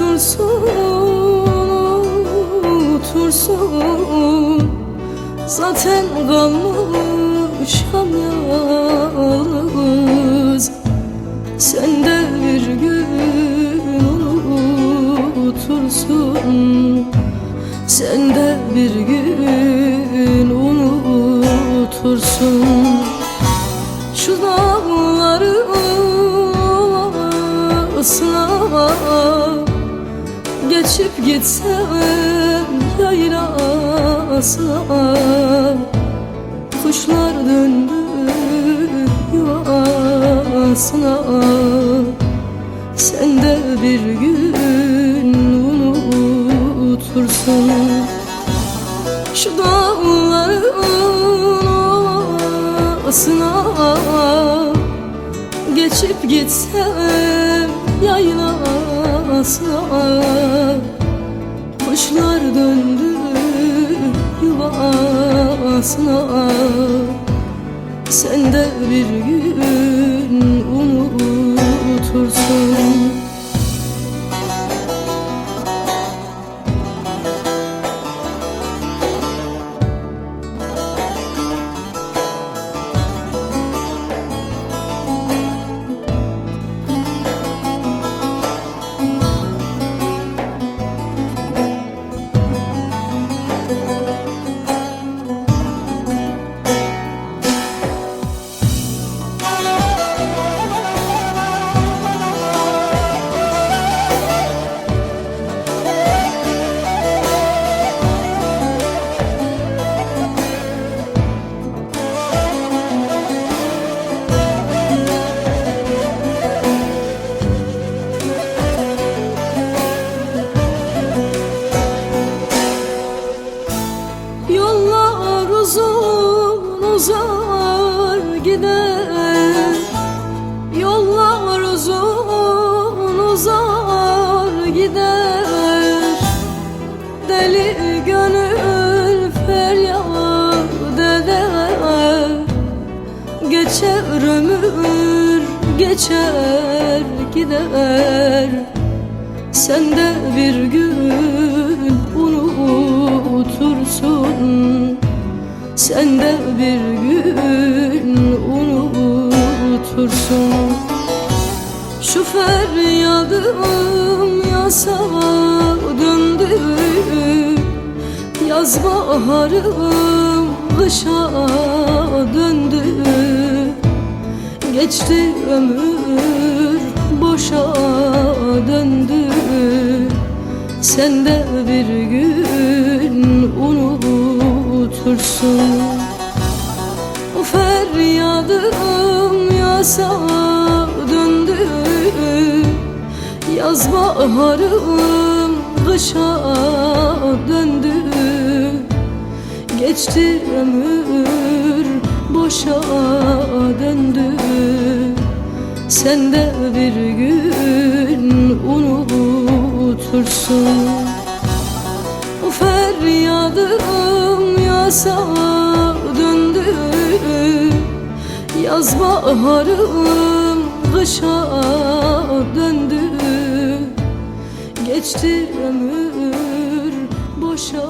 unutursun unutursun. Zaten kalmış yalnız. Sen de bir gün unutursun. Sen de bir gün unutursun. Şu dağları ıslama Geçip gitsem yaylasına Kuşlar döndü yuvasına Sen de bir gün unutursun Şu dağların ovasına Geçip gitsem yaylasına Kuşlar döndü yuvasına. Sen de bir gün unutursun gönül feryat eder Geçer ömür geçer gider. Sen de bir gün unutursun. Sen de bir gün unutursun. Şu feryadım yasa döndü Yaz baharım kışa döndü. Geçti ömür boşa döndü. Sen de bir gün unutursun. O feryadım yasa döndü. Yaz baharım kışa döndü Geçti ömür boşa döndü. Sen de bir gün unutursun. O feryadım yasa döndü. Yaz baharım kışa döndü. Geçti ömür boşa